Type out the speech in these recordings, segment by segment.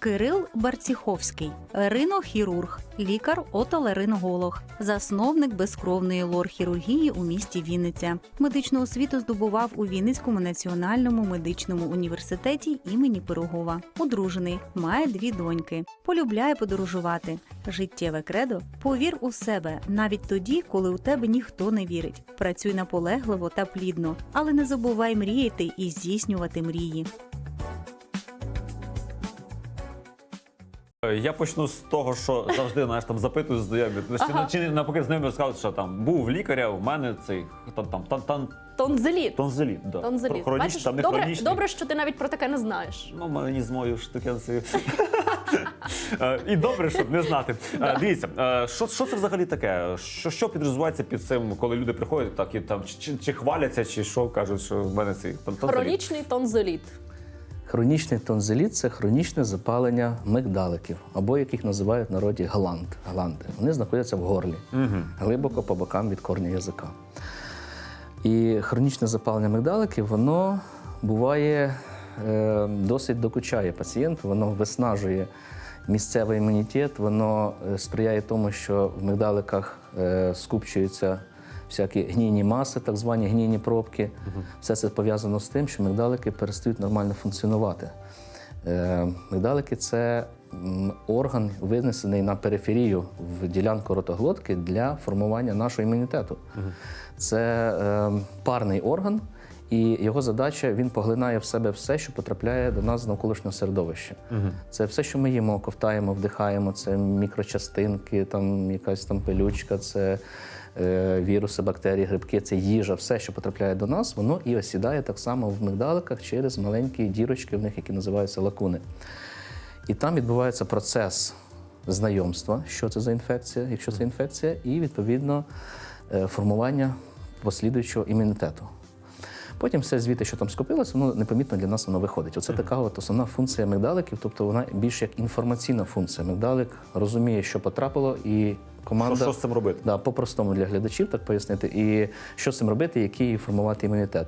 Кирил Барціховський, ринохірург, лікар отоларинголог, засновник безкровної лор-хірургії у місті Вінниця. Медичну освіту здобував у Вінницькому національному медичному університеті імені Пирогова. Одружений, має дві доньки, полюбляє подорожувати. Життєве кредо повір у себе навіть тоді, коли у тебе ніхто не вірить. Працюй наполегливо та плідно, але не забувай мріяти і здійснювати мрії. Я почну з того, що завжди знаєш, там запитую знайомі. Чи, Ага. чи навпаки знайомі розказують, що там був лікаря, у мене цей там там тан, тан, Тонзеліт. тонзиліт. Да. Тонзеліт. Хронічний, Бачиш, там не добре, хронічний. добре, що ти навіть про таке не знаєш. Ну, мені з мою штукенцею. Е, І добре, щоб не знати. Е, Дивіться, е, що, що це взагалі таке? Що, що підрозуміється під цим, коли люди приходять, так і там чи, чи хваляться, чи що кажуть, що в мене цей тон- тонзиліт? Хронічний тонзеліт. Хронічний тонзиліт це хронічне запалення мигдаликів, або яких називають в народі гланд. гланди. Вони знаходяться в горлі, глибоко по бокам від корня язика. І хронічне запалення мигдаликів, воно буває е, досить докучає пацієнту, воно виснажує місцевий імунітет, воно е, сприяє тому, що в мигдаликах е, скупчуються всякі гнійні маси, так звані гнійні пробки. Все це пов'язано з тим, що мигдалики перестають нормально функціонувати. Е, Мигдалики це орган, винесений на периферію в ділянку ротоглотки для формування нашого імунітету. Це е, парний орган, і його задача він поглинає в себе все, що потрапляє до нас з навколишнього середовища. Це все, що ми їмо, ковтаємо, вдихаємо, це мікрочастинки, там якась там пилючка, це віруси, бактерії, грибки, це їжа, все, що потрапляє до нас, воно і осідає так само в мигдаликах через маленькі дірочки, в них, які називаються лакуни. І там відбувається процес знайомства, що це за інфекція, якщо це інфекція, і відповідно е, формування послідуючого імунітету. Потім все звідти, що там скопилося, воно непомітно для нас воно виходить. Оце така от основна функція мигдаликів, тобто вона більш як інформаційна функція. Мигдалик розуміє, що потрапило, і команда Що, що з цим робити? Да, по-простому для глядачів так пояснити, і що з цим робити, який формувати імунітет.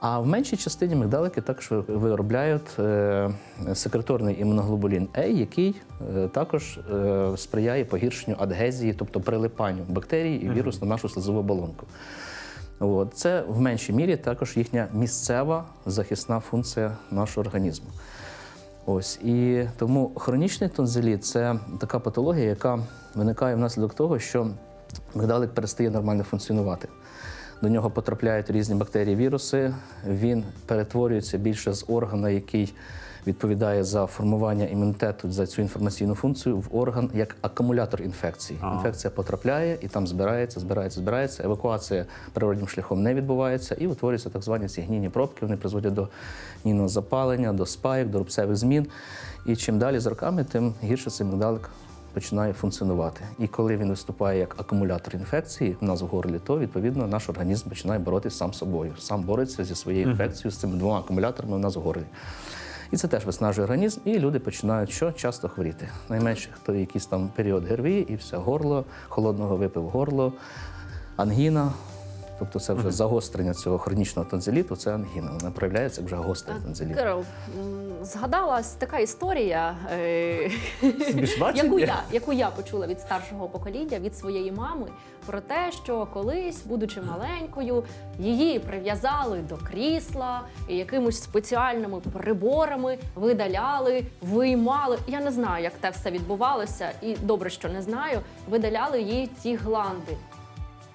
А в меншій частині мигдалики також виробляють е, секреторний імуноглобулін А, який е, також е, сприяє погіршенню адгезії, тобто прилипанню бактерій і вірус на нашу слизову оболонку. От. Це в меншій мірі також їхня місцева захисна функція нашого організму. Ось і тому хронічний тонзиліт це така патологія, яка виникає внаслідок того, що мигдалик перестає нормально функціонувати. До нього потрапляють різні бактерії, віруси. Він перетворюється більше з органа, який відповідає за формування імунітету за цю інформаційну функцію, в орган як акумулятор інфекції. Ага. Інфекція потрапляє і там збирається, збирається, збирається. Евакуація природнім шляхом не відбувається і утворюються так звані ці гнійні пробки. Вони призводять до гнійного запалення, до спайок, до рубцевих змін. І чим далі з роками, тим гірше цей мигдалик починає функціонувати. І коли він виступає як акумулятор інфекції в нас в горлі, то відповідно наш організм починає боротися сам собою. Сам бореться зі своєю інфекцією, з цими двома акумуляторами в нас в горлі. І це теж виснажує організм, і люди починають що часто хворіти. Найменше хто якийсь там період ГРВІ, і все горло, холодного випив горло, ангіна. Тобто це вже загострення цього хронічного тонзиліту, це ангіна. Вона проявляється як вже гострий тонзиліт. Кирил, згадалась така історія, е, яку я, яку я почула від старшого покоління, від своєї мами, про те, що колись, будучи маленькою, її прив'язали до крісла і якимось спеціальними приборами видаляли, виймали. Я не знаю, як те все відбувалося, і добре, що не знаю. Видаляли їй ті гланди.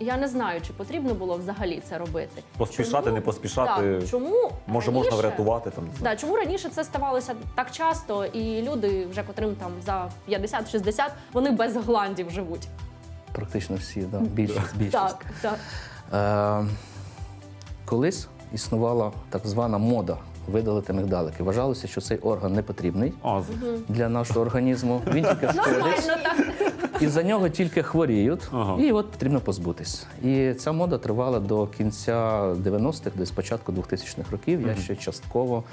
Я не знаю, чи потрібно було взагалі це робити. Поспішати, Чому- не поспішати. Так, чому Може, можна врятувати там. Да, чому раніше це ставалося так часто, і люди, вже котрим там за 50-60, вони без гландів живуть. Практично всі, да, більшість, більшість. Так, так. Е, колись існувала так звана мода видалити мигдалики. Вважалося, що цей орган не потрібний А, для нашого організму. Він тільки шкодить, і за нього тільки хворіють, Ага. і от потрібно позбутись. І ця мода тривала до кінця 90-х, десь початку 2000-х років. Я ще частково.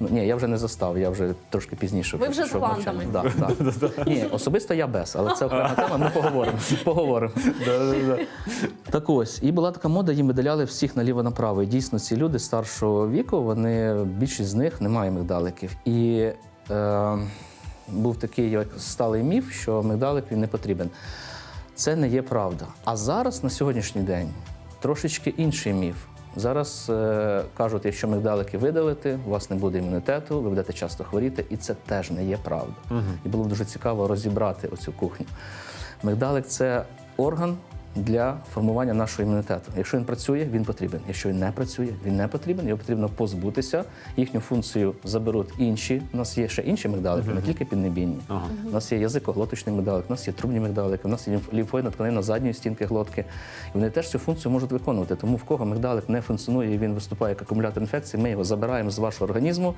Ну ні, я вже не застав, я вже трошки пізніше. Ви вже з пішов Да, да. Ні, особисто я без, але це окрема тема. Ми поговоримо. Поговоримо. Так ось, і була така мода, їм видаляли всіх наліво направо. І дійсно, ці люди старшого віку, вони більшість з них не має мигдаликів. І е, був такий як сталий міф, що мигдалик він не потрібен. Це не є правда. А зараз, на сьогоднішній день, трошечки інший міф. Зараз е, кажуть, якщо мигдалики видалити, у вас не буде імунітету, ви будете часто хворіти, і це теж не є правда. І було б дуже цікаво розібрати оцю кухню. Мигдалик це орган для формування нашого імунітету. Якщо він працює, він потрібен. Якщо він не працює, він не потрібен. Його потрібно позбутися. Їхню функцію заберуть інші. У нас є ще інші мигдалики, не тільки піднебінні. У нас є язикоглоточний мигдалик, у нас є трубні мигдалики, у нас є лімф- лімфоїдна тканина задньої стінки глотки. І вони теж цю функцію можуть виконувати. Тому в кого мигдалик не функціонує і він виступає як акумулятор інфекції, ми його забираємо з вашого організму.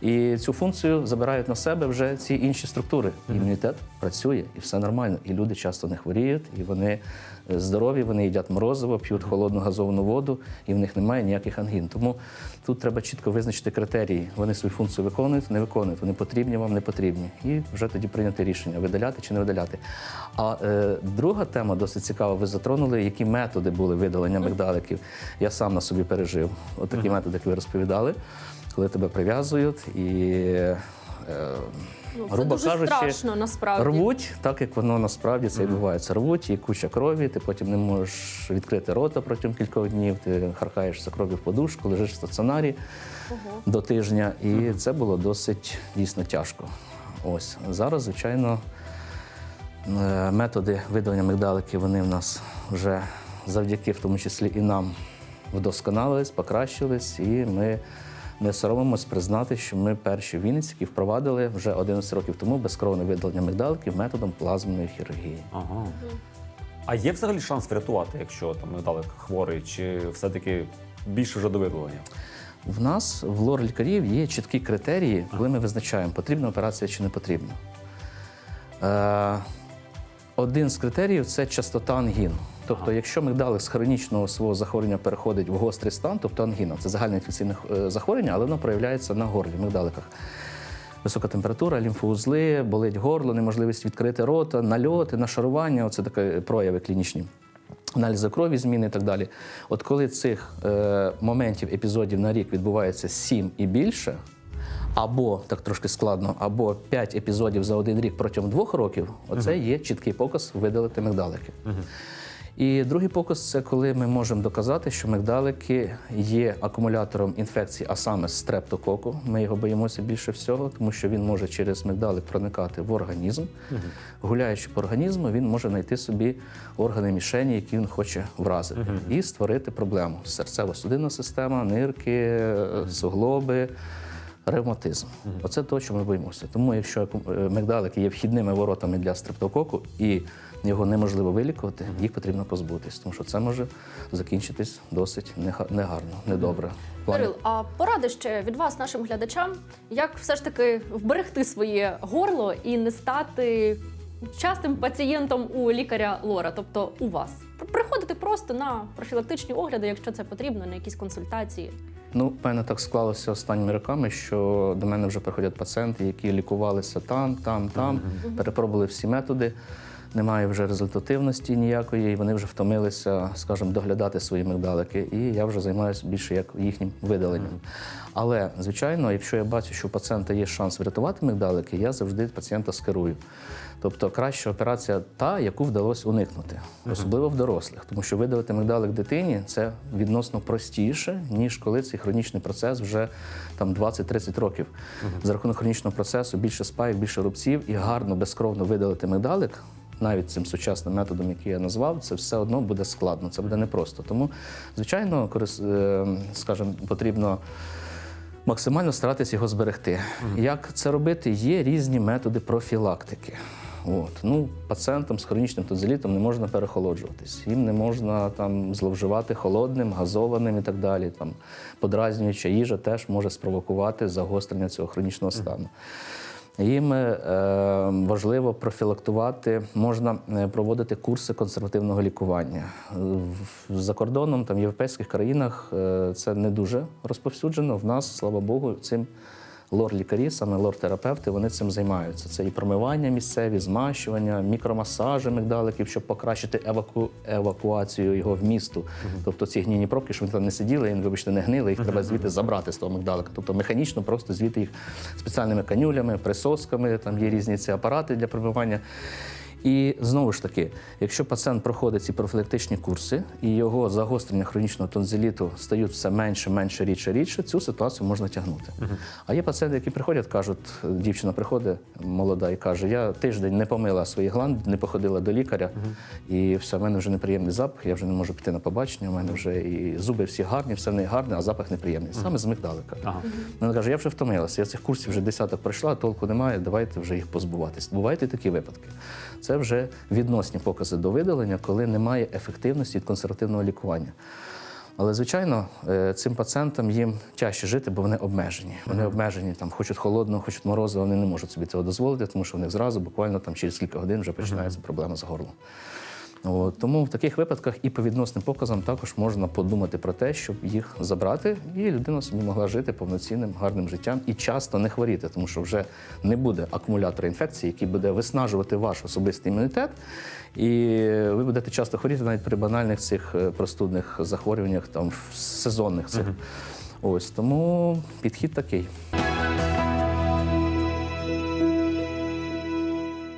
І цю функцію забирають на себе вже ці інші структури. Імунітет працює і все нормально. І люди часто не хворіють, і вони е, здорові, вони їдять морозиво, п'ють холодну газовану воду, і в них немає ніяких ангін. Тому тут треба чітко визначити критерії. Вони свою функцію виконують, не виконують. Вони потрібні вам, не потрібні. І вже тоді прийняти рішення, видаляти чи не видаляти. А е, друга тема досить цікава. Ви затронули, які методи були видалення мигдаликів. Я сам на собі пережив. От методи, як ви розповідали, коли тебе прив'язують і. Е, Ну, це грубо дуже кажучи, страшно насправді. Рвуть, так як воно насправді це відбувається. Рвуть і куча крові, ти потім не можеш відкрити рота протягом кількох днів, ти харкаєшся кров'ю в подушку, лежиш в стаціонарі до тижня. І це було досить дійсно тяжко. Ось зараз, звичайно, е, методи видалення мигдаликів вони в нас вже завдяки, в тому числі і нам, вдосконалились, покращились, і ми не соромимось признати, що ми перші в Вінниці, які впровадили вже 11 років тому безкровне видалення мигдаликів методом плазменної хірургії. Ага. А є взагалі шанс врятувати, якщо там мигдалик хворий, чи все-таки більше вже до видалення? В нас в лор лікарів є чіткі критерії, коли ми визначаємо, потрібна операція чи не потрібна. Е, один з критеріїв це частота ангін. Тобто, якщо мигдалик з хронічного свого захворювання переходить в гострий стан, тобто ангіна, це загальне інфекційне е, захворювання, але воно проявляється на горлі, в мигдаликах. Висока температура, лімфоузли, болить горло, неможливість відкрити рота, нальоти, нашарування оце такі прояви клінічні. Аналізи крові, зміни і так далі. От коли цих е, моментів, епізодів на рік відбувається 7 і більше, або так трошки складно, або 5 епізодів за один рік протягом двох років, оце є чіткий показ видалити мигдалики. І другий показ це коли ми можемо доказати, що мигдалики є акумулятором інфекції, а саме стрептококу. Ми його боїмося більше всього, тому що він може через мигдалик проникати в організм. Гуляючи по організму, він може знайти собі органи мішені, які він хоче вразити, і створити проблему: серцево-судинна система, нирки, суглоби. Ревматизм. Оце те, що ми боїмося. Тому, якщо е, мигдалики є вхідними воротами для стрептококу і його неможливо вилікувати, їх потрібно позбутись, тому що це може закінчитись досить нега- негарно, недобре. Кирил, а поради ще від вас, нашим глядачам, як все ж таки вберегти своє горло і не стати частим пацієнтом у лікаря Лора, тобто у вас. Приходити просто на профілактичні огляди, якщо це потрібно, на якісь консультації. Ну, в мене так склалося останніми роками, що до мене вже приходять пацієнти, які лікувалися там, там, там, перепробували всі методи. Немає вже результативності ніякої, і вони вже втомилися, скажімо, доглядати свої мигдалики. І я вже займаюся більше як їхнім видаленням. Але, звичайно, якщо я бачу, що у пацієнта є шанс врятувати мигдалики, я завжди пацієнта скерую. Тобто краща операція та, яку вдалося уникнути, особливо в дорослих, тому що видалити мигдалик дитині це відносно простіше, ніж коли цей хронічний процес вже там 20-30 років. За рахунок хронічного процесу більше спайок, більше рубців і гарно безкровно видалити мигдалик. Навіть цим сучасним методом, який я назвав, це все одно буде складно, це буде непросто. Тому, звичайно, е, скажімо, потрібно максимально старатися його зберегти. Як це робити? Є різні методи профілактики. От. Ну, пацієнтам з хронічним тонзилітом не можна перехолоджуватись. Їм не можна там зловживати холодним, газованим і так далі. Там, подразнююча їжа теж може спровокувати загострення цього хронічного стану. Їм е, важливо профілактувати, можна е, проводити курси консервативного лікування. За кордоном, там, в європейських країнах е, це не дуже розповсюджено. В нас, слава Богу, цим лор-лікарі, саме лор-терапевти, вони цим займаються. Це і промивання місцеві, змащування, мікромасажі мигдаликів, щоб покращити еваку... евакуацію його в місту. Тобто ці гнійні пробки, щоб вони там не сиділи, і, вибачте, не гнили, їх треба звідти забрати з того мигдалика. Тобто механічно просто звідти їх спеціальними канюлями, присосками, там є різні ці апарати для промивання. І знову ж таки, якщо пацієнт проходить ці профілактичні курси і його загострення хронічного тонзиліту стають все менше, менше, рідше, рідше, цю ситуацію можна тягнути. А є пацієнти, які приходять, кажуть, дівчина приходить молода і каже: я тиждень не помила свої гланди, не походила до лікаря, і все, в мене вже неприємний запах, я вже не можу піти на побачення, у мене вже і зуби всі гарні, все в неї гарне, а запах неприємний. Саме з мигдалика. Ага. Вона каже, я вже втомилася, я цих курсів вже десяток пройшла, толку немає, давайте вже їх позбуватись. Бувають і такі випадки. Це вже відносні покази до видалення, коли немає ефективності від консервативного лікування. Але, звичайно, е, цим пацієнтам їм тяжче жити, бо вони обмежені. Вони обмежені, там, хочуть холодного, хочуть морозу, вони не можуть собі цього дозволити, тому що в них зразу, буквально там, через кілька годин вже починається проблема з горлом. От, тому в таких випадках і по відносним показам також можна подумати про те, щоб їх забрати, і людина собі могла жити повноцінним, гарним життям і часто не хворіти, тому що вже не буде акумулятора інфекції, який буде виснажувати ваш особистий імунітет, і ви будете часто хворіти навіть при банальних цих е, простудних захворюваннях, там сезонних цих. Ось тому підхід такий.